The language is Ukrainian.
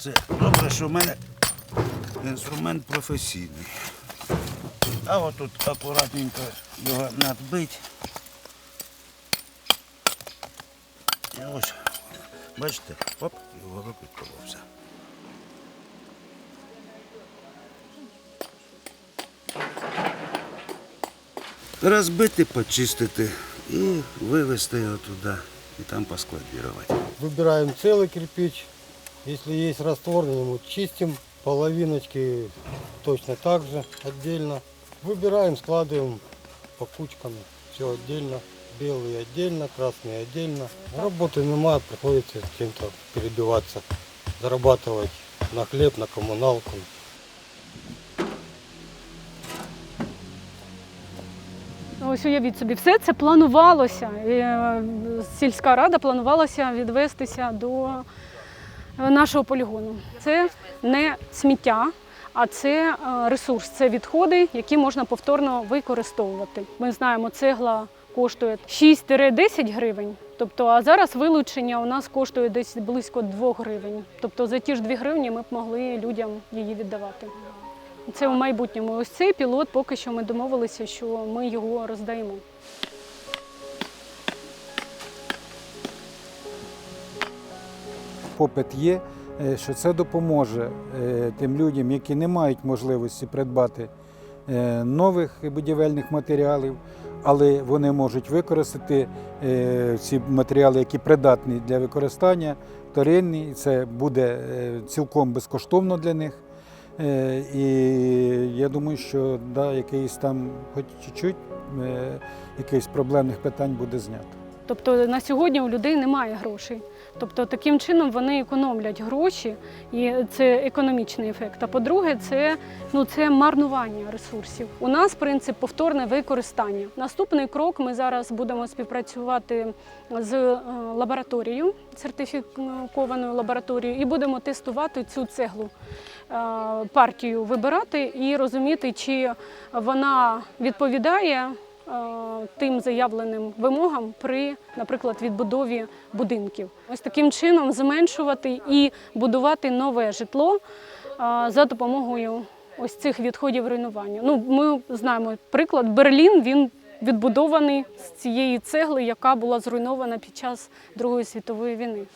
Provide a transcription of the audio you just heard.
Це добре, що в мене інструмент професійний. А отут акуратненько його надбить. І ось, бачите, оп, і уголок відколовся. Розбити, почистити і вивезти його туди і там поскладувати. Выбираем целый кирпич. Если есть раствор, ему чистим. Половиночки точно так же отдельно. Выбираем, складываем по кучкам. Все отдельно. Белые отдельно, красные отдельно. Работы нема, приходится чем-то перебиваться. Зарабатывать на хлеб, на коммуналку. Ось уявіть собі, все це планувалося. І, е, Сільська рада планувалася відвестися до е, нашого полігону. Це не сміття, а це е, ресурс, це відходи, які можна повторно використовувати. Ми знаємо, цегла коштує 6-10 гривень. Тобто, а зараз вилучення у нас коштує десь близько 2 гривень. Тобто за ті ж 2 гривні ми б могли людям її віддавати. Це у майбутньому. Ось цей пілот поки що ми домовилися, що ми його роздаємо. Попит є, е, що це допоможе е, тим людям, які не мають можливості придбати е, нових будівельних матеріалів, але вони можуть використати ці матеріали, які придатні для використання, вторинні, і це буде цілком безкоштовно для них. І я думаю, що да, якийсь там, хоч чуть-чуть, якихось проблемних питань буде знято. Тобто на сьогодні у людей немає грошей. Тобто таким чином вони економлять гроші, і це економічний ефект. А по-друге, це, ну, це марнування ресурсів. У нас принцип повторне використання. Наступний крок ми зараз будемо співпрацювати з е, лабораторією, сертифікованою лабораторією, і будемо тестувати цю цеглу е, партію, вибирати і розуміти, чи вона відповідає тим заявленим вимогам при, наприклад, відбудові будинків. Ось таким чином зменшувати і будувати нове житло е, за допомогою ось цих відходів руйнування. Ну, ми знаємо приклад Берлін. Він відбудований з цієї цегли, яка була зруйнована під час Другої світової війни.